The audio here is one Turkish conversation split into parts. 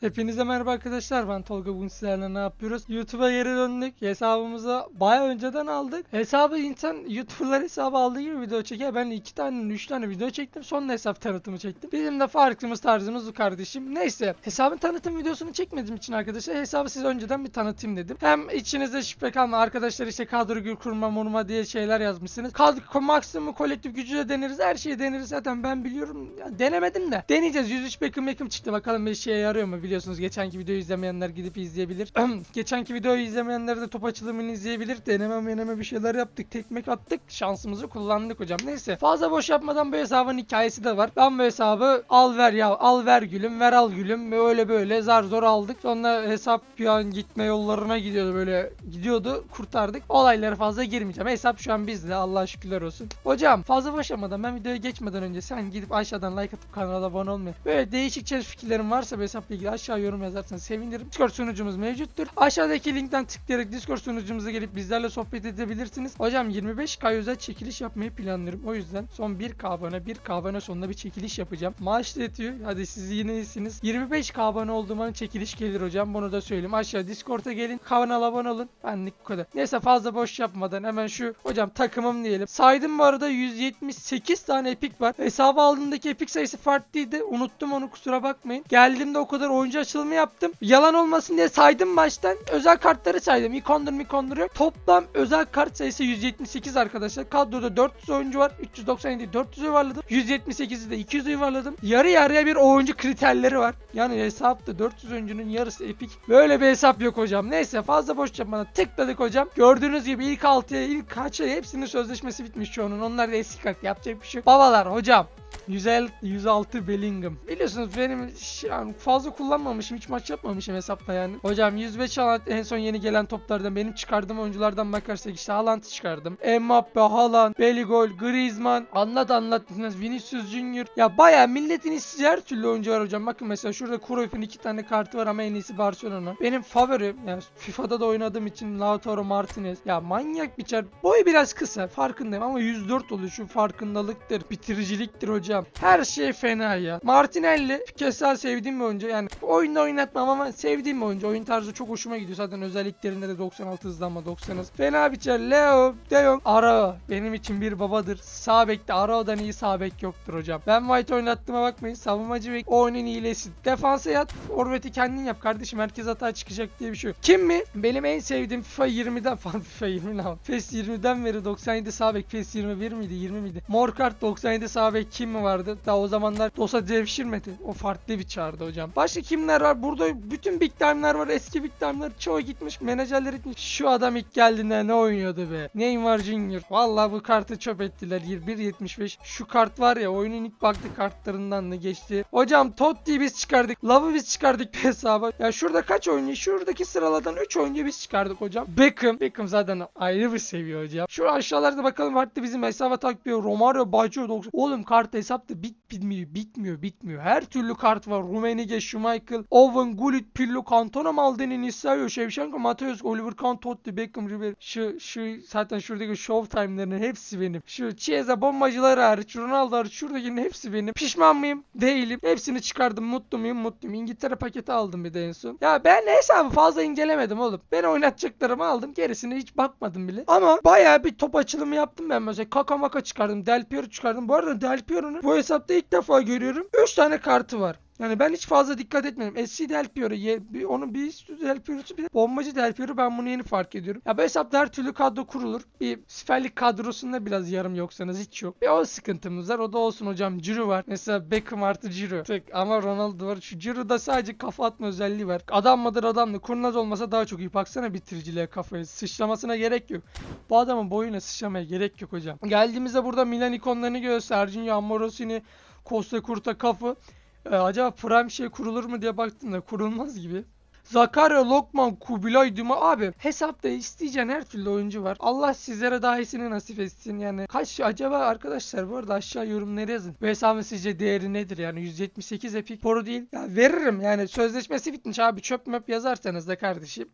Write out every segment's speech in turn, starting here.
Hepinize merhaba arkadaşlar. Ben Tolga. Bugün sizlerle ne yapıyoruz? YouTube'a geri döndük. Hesabımızı baya önceden aldık. Hesabı insan YouTuber'lar hesabı aldığı gibi video çeker. Ben iki tane üç tane video çektim. Sonra hesap tanıtımı çektim. Bizim de farkımız tarzımız bu kardeşim. Neyse. Hesabın tanıtım videosunu çekmediğim için arkadaşlar. Hesabı size önceden bir tanıtayım dedim. Hem içinizde şüphe kalma. Arkadaşlar işte kadro gül kurma murma diye şeyler yazmışsınız. Kadro maksimum kolektif gücü de deneriz. Her şeyi deneriz zaten. Ben biliyorum. Ya, Denemedim de. Deneyeceğiz. 103 Beckham Beckham çıktı. Bakalım bir şeye yarıyor mu biliyorsunuz geçenki videoyu izlemeyenler gidip izleyebilir. geçenki videoyu izlemeyenler de top açılımını izleyebilir. Deneme meneme bir şeyler yaptık. Tekmek attık. Şansımızı kullandık hocam. Neyse fazla boş yapmadan bu hesabın hikayesi de var. Ben bu hesabı al ver ya al ver gülüm ver al gülüm böyle böyle zar zor aldık. Sonra hesap bir an gitme yollarına gidiyordu böyle gidiyordu kurtardık. Olaylara fazla girmeyeceğim. Hesap şu an bizde Allah şükürler olsun. Hocam fazla boş yapmadan ben videoya geçmeden önce sen gidip aşağıdan like atıp kanala abone olmayı. Böyle değişik çeşit fikirlerin varsa bu hesapla ilgili aşağı yorum yazarsan sevinirim. Discord sunucumuz mevcuttur. Aşağıdaki linkten tıklayarak Discord sunucumuza gelip bizlerle sohbet edebilirsiniz. Hocam 25k özel çekiliş yapmayı planlıyorum. O yüzden son 1k abone 1k abone sonunda bir çekiliş yapacağım. Maaş da yetiyor. Hadi siz yine iyisiniz. 25k abone olduğum an çekiliş gelir hocam. Bunu da söyleyeyim. Aşağı Discord'a gelin. Kanala abone olun. Benlik bu kadar. Neyse fazla boş yapmadan hemen şu hocam takımım diyelim. Saydım bu arada 178 tane epik var. Hesabı aldığımdaki epik sayısı farklıydı. Unuttum onu kusura bakmayın. Geldiğimde o kadar oyuncu açılımı yaptım. Yalan olmasın diye saydım baştan. Özel kartları saydım. İkondur mikondur yok. Toplam özel kart sayısı 178 arkadaşlar. Kadroda 400 oyuncu var. 397 400 yuvarladım. 178'i de 200 yuvarladım. Yarı yarıya bir oyuncu kriterleri var. Yani hesapta 400 oyuncunun yarısı epik. Böyle bir hesap yok hocam. Neyse fazla boş yapmadan tıkladık hocam. Gördüğünüz gibi ilk 6'ya ilk kaça hepsinin sözleşmesi bitmiş çoğunun. Onlar da eski kart yapacak bir şey. Babalar hocam. 106, 106 Bellingham. Biliyorsunuz benim yani fazla kullanmamışım. Hiç maç yapmamışım hesapta yani. Hocam 105 Haaland en son yeni gelen toplardan benim çıkardığım oyunculardan bakarsak işte Haaland'ı çıkardım. Mbappe, Haaland, Belligol, Griezmann. Anlat anlat. Vinicius Junior. Ya baya milletin istediği her türlü oyuncu var hocam. Bakın mesela şurada Cruyff'un iki tane kartı var ama en iyisi Barcelona. Benim favorim yani FIFA'da da oynadığım için Lautaro Martinez. Ya manyak biçer. Boyu biraz kısa farkındayım ama 104 oluyor. Şu farkındalıktır, bitiriciliktir hocam. Her şey fena ya. Martinelli keza sevdiğim bir oyuncu. Yani oyunda oynatmam ama sevdiğim bir oyuncu. Oyun tarzı çok hoşuma gidiyor. Zaten özelliklerinde de 96 hızlanma 90 hız. Fena biçer. Leo, De Jong, Arao. Benim için bir babadır. Sağ bekte Arao'dan iyi sağ bek yoktur hocam. Ben White oynattığıma bakmayın. Savunmacı bek oyunun iyilesi. Defansa yat. Forveti kendin yap kardeşim. Herkes hata çıkacak diye bir şey yok. Kim mi? Benim en sevdiğim FIFA 20'den falan FIFA 20 ne? PES 20'den beri 97 sağ bek. PES 21 miydi? 20 miydi? Mor kart 97 sağ bek kim mi vardı? Daha o zamanlar DOS'a devşirmedi. O farklı bir çağrıdı hocam. Başka kimler var? Burada bütün big time'lar var. Eski big time'lar çoğu gitmiş. Menajerler gitmiş. Şu adam ilk geldiğinde ne oynuyordu be? Neymar Junior. Vallahi bu kartı çöp ettiler. 1.75. Şu kart var ya oyunun ilk baktı kartlarından da geçti. Hocam Totti'yi biz çıkardık. Love'ı biz çıkardık hesaba. Ya şurada kaç oyuncu? Şuradaki sıralardan 3 oyuncu biz çıkardık hocam. Beckham. Beckham zaten ayrı bir seviye hocam. Şu aşağılarda bakalım farklı bizim hesaba takmıyor. Romario, Baggio 90. Oğlum kart hesapta bit bitmiyor, bitmiyor, bitmiyor. Her türlü kart var. Rumenige, Schmeichel, Owen, Gullit, Pirlo, Cantona, Maldini, Nisayo, Shevchenko, Mateus, Oliver Kahn, Totti, Beckham, Ribery. Şu, şu zaten şuradaki Showtime'ların hepsi benim. Şu Chiesa bombacıları hariç, Ronaldo hariç şuradakinin hepsi benim. Pişman mıyım? Değilim. Hepsini çıkardım. Mutlu muyum? Mutluyum. İngiltere paketi aldım bir de en son. Ya ben hesabı fazla incelemedim oğlum. Ben oynatacaklarımı aldım. Gerisine hiç bakmadım bile. Ama bayağı bir top açılımı yaptım ben mesela. Kaka maka çıkardım. Del Piero çıkardım. Bu arada Del Piero'nun bu hesapta ilk defa görüyorum. 3 tane kartı var. Yani ben hiç fazla dikkat etmedim. SC Del Piero, ye, bir, onun bir üstü Del Piero'su bir de bombacı Del Piero ben bunu yeni fark ediyorum. Ya bu hesapta her türlü kadro kurulur. Bir Süper Lig kadrosunda biraz yarım yoksanız hiç yok. Bir o sıkıntımız var. O da olsun hocam. Ciro var. Mesela Beckham artı Ciro. Tek ama Ronaldo var. Şu Ciro'da sadece kafa atma özelliği var. Adam mıdır adam? Kurnaz olmasa daha çok iyi. Baksana bitiriciliğe kafayı. Sıçramasına gerek yok. Bu adamın boyuna sıçramaya gerek yok hocam. Geldiğimizde burada Milan ikonlarını görüyoruz. Sergio Amorosini, Costa Curta Kafı. Ee, acaba prime şey kurulur mu diye baktım da kurulmaz gibi. Zakarya, Lokman, Kubilay, Duma abi hesapta isteyeceğin her türlü oyuncu var. Allah sizlere daha iyisini nasip etsin yani. Kaç acaba arkadaşlar bu arada aşağı yorumlara yazın. Bu hesabın sizce değeri nedir yani 178 epik boru değil. Ya veririm yani sözleşmesi bitmiş abi çöp möp yazarsanız da kardeşim.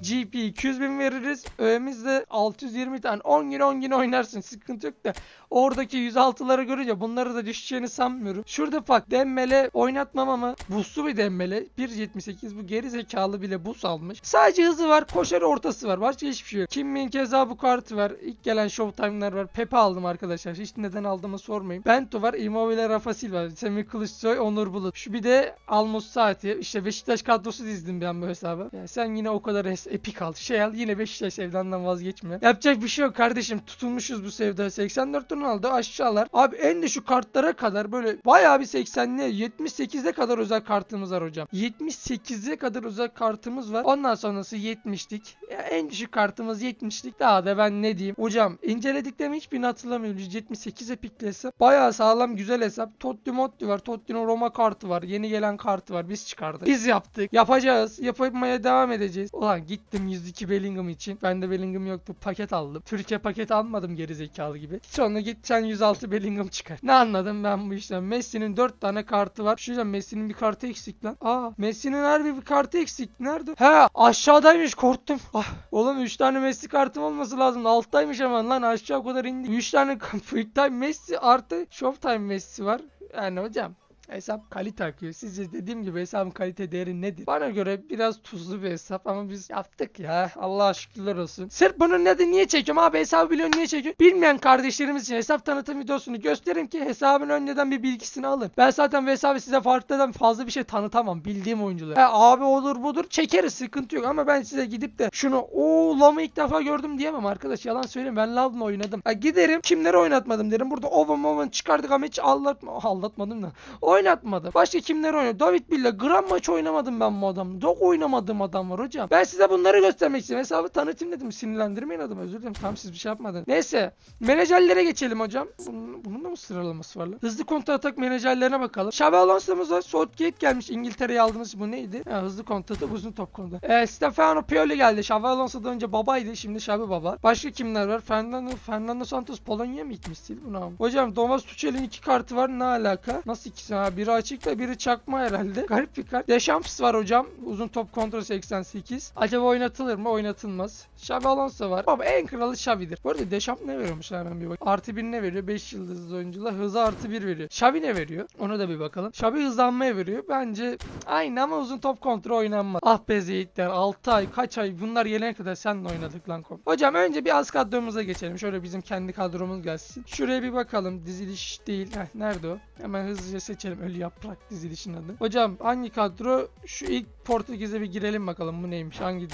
GP 200 bin veririz. Öğemiz de 620 tane. 10 gün 10 gün oynarsın. Sıkıntı yok da. Oradaki 106'ları görünce bunları da düşeceğini sanmıyorum. Şurada bak Dembele oynatmam ama buslu bir Dembele. 1.78 bu geri zekalı bile bus almış. Sadece hızı var. Koşar ortası var. Başka hiçbir şey yok. Kim Min keza bu kartı var. İlk gelen Showtime'lar var. Pepe aldım arkadaşlar. Hiç neden aldığımı sormayın. Bento var. Immobile Rafa Silva. Semih Kılıçsoy. Onur Bulut. Şu bir de Almus Saati. İşte Beşiktaş kadrosu dizdim ben bu hesaba. Ya sen yine o kadar epik al. Şey al yine Beşiktaş sevdandan vazgeçme. Yapacak bir şey yok kardeşim. Tutulmuşuz bu sevda. 84 Ronaldo aşağılar. Abi en düşük kartlara kadar böyle bayağı bir 80'li 78'e kadar özel kartımız var hocam. 78'e kadar özel kartımız var. Ondan sonrası 70'lik. Ya en düşük kartımız 70'lik. Daha da ben ne diyeyim. Hocam incelediklerimi hiçbirini hatırlamıyorum. 178 epikli hesap. Bayağı sağlam güzel hesap. Totti Motti var. Totti'nin Roma kartı var. Yeni gelen kartı var. Biz çıkardık. Biz yaptık. Yapacağız. Yapmaya devam edeceğiz. Ulan gittim 102 Bellingham için. Bende Bellingham yoktu. Paket aldım. Türkiye paket almadım geri zekalı gibi. Sonra sen 106 Bellingham çıkar. Ne anladım ben bu işten? Messi'nin 4 tane kartı var. Şurada Messi'nin bir kartı eksik lan. Aa Messi'nin harbi bir kartı eksik. Nerede? He aşağıdaymış korktum. Ah, oğlum 3 tane Messi kartım olması lazım. Alttaymış hemen lan aşağı kadar indi. 3 tane Quick Time Messi artı Showtime Messi var. Yani hocam Hesap kalite akıyor. Sizce dediğim gibi hesabın kalite değeri nedir? Bana göre biraz tuzlu bir hesap ama biz yaptık ya. Allah'a şükürler olsun. Sırf bunun nedir niye çekiyorum abi hesabı biliyorsun niye çekiyorum? Bilmeyen kardeşlerimiz için hesap tanıtım videosunu gösterin ki hesabın önceden bir bilgisini alın. Ben zaten bu hesabı size farklıdan fazla bir şey tanıtamam bildiğim oyuncuları. He, abi olur budur çekeriz sıkıntı yok ama ben size gidip de şunu o Lam'ı ilk defa gördüm diyemem arkadaş yalan söyleyeyim ben Lam'la oynadım. Ha, giderim kimleri oynatmadım derim. Burada Oven Oven çıkardık ama hiç aldatma, aldatmadım da oynatmadım. Başka kimleri oynadım? David Villa gram maç oynamadım ben bu adamla. Dog oynamadığım adam var hocam. Ben size bunları göstermek istedim. Hesabı tanıtayım dedim. Sinirlendirmeyin adamı. Özür dilerim. Tam siz bir şey yapmadınız. Neyse. Menajerlere geçelim hocam. Bunun, bunun da mı sıralaması var lan? Hızlı kontra atak menajerlerine bakalım. Xabi Alonso'muz var. Southgate gelmiş. İngiltere'ye aldığımız bu neydi? Ha, hızlı kontra atak uzun top konuda. Ee, Stefano Pioli geldi. Xabi Alonso'dan önce babaydı. Şimdi Xabi baba. Başka kimler var? Fernando, Fernando Santos Polonya mı gitmiş değil bu ne abi? Hocam Thomas Tuchel'in iki kartı var. Ne alaka? Nasıl ikisi? Ha, biri açık da biri çakma herhalde. Garip bir kart. Deschamps var hocam. Uzun top kontrol 88. Acaba oynatılır mı? Oynatılmaz. Xabi Alonso var. Baba en kralı Xavi'dir. Bu arada Deschamps ne veriyormuş hemen bir bak. Artı 1 ne veriyor? 5 yıldızlı oyuncular. Hızı artı 1 veriyor. Xavi ne veriyor? Ona da bir bakalım. Xavi hızlanmaya veriyor. Bence aynı ama uzun top kontrol oynanmaz. Ah be Zeytler 6 ay kaç ay bunlar gelene kadar senle oynadık lan kom. Hocam önce bir az kadromuza geçelim. Şöyle bizim kendi kadromuz gelsin. Şuraya bir bakalım. Diziliş değil. Heh, nerede o? Hemen hızlıca seçelim. Ölü yaprak dizilişin adı. Hocam hangi kadro? Şu ilk Portekiz'e bir girelim bakalım. Bu neymiş? Hangi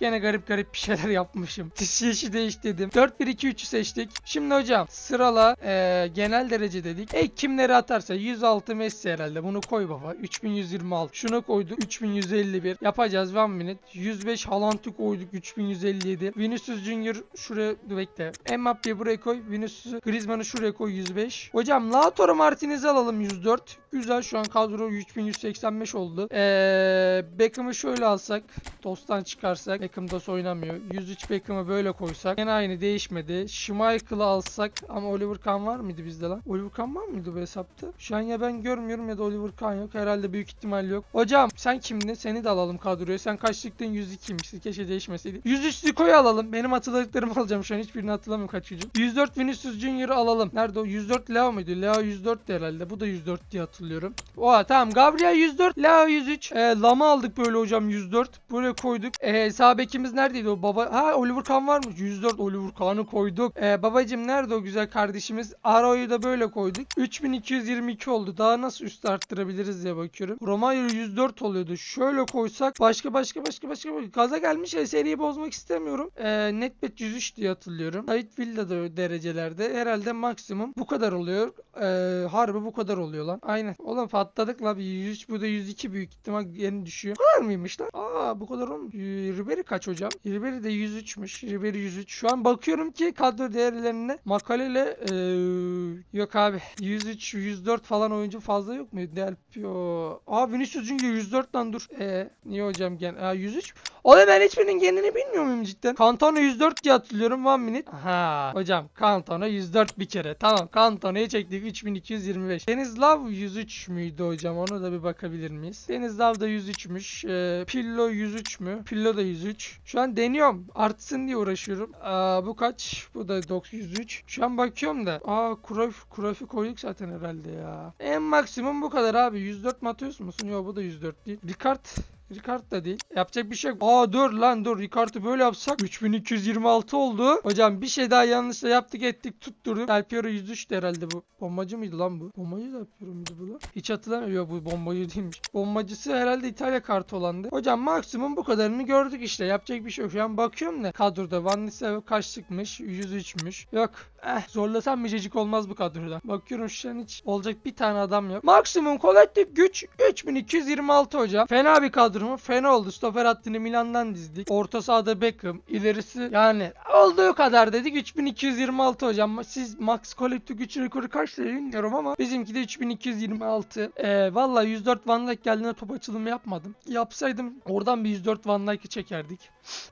Gene garip garip bir şeyler yapmışım. Dizilişi değiştirdim. 4-1-2-3'ü seçtik. Şimdi hocam sırala eee, genel derece dedik. Ek kimleri atarsa 106 Messi herhalde. Bunu koy baba. 3126. Şunu koyduk. 3151. Yapacağız 1 minute. 105 Haaland'ı koyduk. 3157. Vinicius Junior şuraya bekle. Mbappe'yi buraya koy. Vinicius Griezmann'ı şuraya koy 105. Hocam Lautaro Martinez'i alalım 104. Güzel şu an kadro 3185 oldu. Eee Beckham'ı şöyle alsak. Dost'tan çıkarsak. Beckham Dost oynamıyor. 103 Beckham'ı böyle koysak. Yine aynı değişmedi. Schmeichel'ı alsak. Ama Oliver Kahn var mıydı bizde lan? Oliver Kahn var mıydı bu hesapta? Şu an ya ben görmüyorum ya da Oliver Kahn yok. Herhalde büyük ihtimal yok. Hocam sen kimdin? Seni de alalım kadroya. Sen kaçlıktın? 102'mişsin. Keşke değişmeseydi. 103 Zico'yu alalım. Benim hatırladıklarımı alacağım. Şu an hiçbirini hatırlamıyorum kaç gücüm. 104 Vinicius Junior'ı alalım. Nerede o? 104 Leo muydu? Leo 104 de herhalde. Bu da 104 diye hatırlıyorum. Oha tamam. Gabriel 104. Leo 103. E, Lama aldık böyle hocam 104. Böyle koyduk. E, sağ bekimiz neredeydi o baba? Ha Oliver Kahn var mı? 104 Oliver Kahn'ı koyduk. E, babacım nerede o güzel kardeşimiz? Aro'yu da böyle koyduk. 3222 oldu. Daha nasıl üst arttırabiliriz diye bakıyorum. Romario 104 oluyordu. Şöyle koysak başka başka başka başka gaza gelmiş ya seriyi bozmak istemiyorum. E, Netbet 103 diye hatırlıyorum. David Villa da derecelerde. Herhalde maksimum bu kadar oluyor. E, harbi bu kadar oluyor lan. Aynen. Oğlum patladık la bir 103 bu da 102 büyük ihtimal yeni düşüyor. Bu kadar mıymış lan? Aa bu kadar olmuş. Ee, Ribery kaç hocam? Ribery de 103'müş. Ribery 103. Şu an bakıyorum ki kadro değerlerine Makalele eee yok abi 103 104 falan oyuncu fazla yok mu? Del Pio. Aa Vinicius Junior 104 lan dur. Eee niye hocam gen? Aa 103. Oğlum ben hiçbirinin genini bilmiyor muyum cidden? Cantona 104 diye hatırlıyorum. One minute. Aha. Hocam Cantona 104 bir kere. Tamam Cantona'yı çektik 3225. Denizlav 103 müydü hocam? Onu da bir bakabilir miyiz? Denizlav da 103'müş. Ee, Pillo 103 mü? Pillo da 103. Şu an deniyorum. Artsın diye uğraşıyorum. Aa, bu kaç? Bu da 903. Şu an bakıyorum da. Aa Cruyff, Cruyff'u koyduk zaten herhalde ya. En maksimum bu kadar abi. 104 mi atıyorsun musun? Yok bu da 104 değil. Ricard Ricard da değil. Yapacak bir şey yok. Aa dur lan dur. Ricard'ı böyle yapsak 3226 oldu. Hocam bir şey daha yanlışla yaptık ettik tutturduk. Del Piero 103 herhalde bu. Bombacı mıydı lan bu? Bombacı Del Piero muydu bu lan? Hiç hatırlamıyorum. Yok bu bombacı değilmiş. Bombacısı herhalde İtalya kartı olandı. Hocam maksimum bu kadarını gördük işte. Yapacak bir şey yok. Şu an bakıyorum da kadroda Van Nistelrooy kaçlıkmış? 103'müş. Yok. Eh zorlasam micecik olmaz bu kadroda. Bakıyorum şu an hiç olacak bir tane adam yok. Maksimum kolektif güç 3226 hocam. Fena bir kadro mu? Fena oldu. Stoper hattını Milan'dan dizdik. Orta sahada Beckham. ilerisi yani olduğu kadar dedik 3226 hocam. Siz max kolektif güç rekoru kaç lira bilmiyorum ama bizimki de 3226. Ee, Valla 104 Van Dijk geldiğinde top açılımı yapmadım. Yapsaydım oradan bir 104 Van Dijk'ı çekerdik.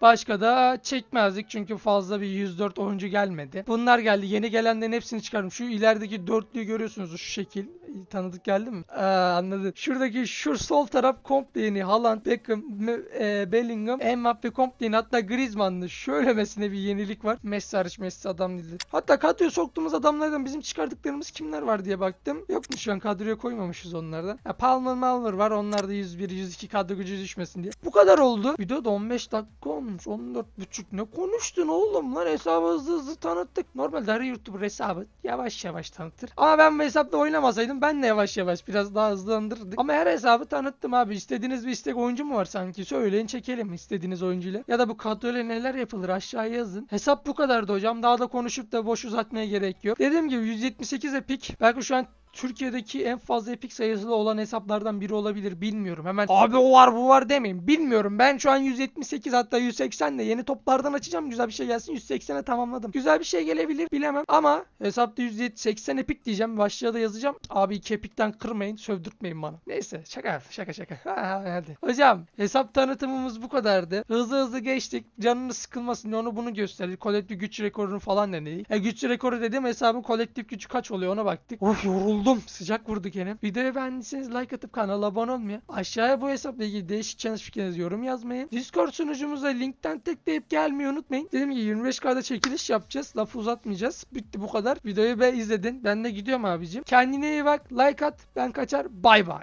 Başka da çekmezdik çünkü fazla bir 104 oyuncu gelmedi. Bunlar geldi. Yeni gelenlerin hepsini çıkardım. Şu ilerideki dörtlüyü görüyorsunuz şu şekil. Tanıdık geldi mi? Aa, anladım. Şuradaki şu sol taraf komple yeni. Haaland, Beckham, e, Bellingham, Mbappe komple yeni. Hatta Griezmann'lı şöylemesine bir yenilik var. Messi hariç Messi adam değildi. Hatta kadroya soktuğumuz adamlardan bizim çıkardıklarımız kimler var diye baktım. Yokmuş şu an kadroya koymamışız onlardan. Ya Palmer Malmer var. Onlar da 101 102 kadro gücü düşmesin diye. Bu kadar oldu. Video da 15 dakika olmuş. 14 buçuk. Ne konuştun oğlum lan? Hesabı hızlı hızlı tanıttık. Normalde her YouTuber hesabı yavaş yavaş tanıtır. Ama ben bu hesapta oynamasaydım ben de yavaş yavaş biraz daha hızlandırırdık. Ama her hesabı tanıttım abi. İstediğiniz bir istek oyuncu mu var sanki? Söyleyin çekelim istediğiniz oyuncuyla. Ya da bu kadroyla neler yapılır aşağıya yazın. Hesap bu kadardı hocam. Daha da konuşup da boş uzatmaya gerek yok. Dediğim gibi 178 epik. Belki şu an Türkiye'deki en fazla epik sayısı olan hesaplardan biri olabilir bilmiyorum. Hemen abi o var bu var demeyin. Bilmiyorum. Ben şu an 178 hatta 180 de yeni toplardan açacağım. Güzel bir şey gelsin. 180'e tamamladım. Güzel bir şey gelebilir bilemem. Ama hesapta 180 epik diyeceğim. Başlığa da yazacağım. Abi iki epikten kırmayın. Sövdürtmeyin bana. Neyse şaka şaka şaka. Ha, hadi. Hocam hesap tanıtımımız bu kadardı. Hızlı hızlı geçtik. Canınız sıkılmasın onu bunu gösterdik. Kolektif güç rekorunu falan denedik. E, güç rekoru dedim hesabın kolektif gücü kaç oluyor ona baktık. Of yoruldum. Sıcak vurdu gene. Videoyu beğendiyseniz like atıp kanala abone olmayı. Aşağıya bu hesapla ilgili değişik challenge fikirlerinizi yorum yazmayı. Discord sunucumuza linkten tıklayıp gelmeyi unutmayın. Dediğim gibi 25K'da çekiliş yapacağız. Lafı uzatmayacağız. Bitti bu kadar. Videoyu be izledin. Ben de gidiyorum abicim. Kendine iyi bak. Like at. Ben kaçar. Bay bay.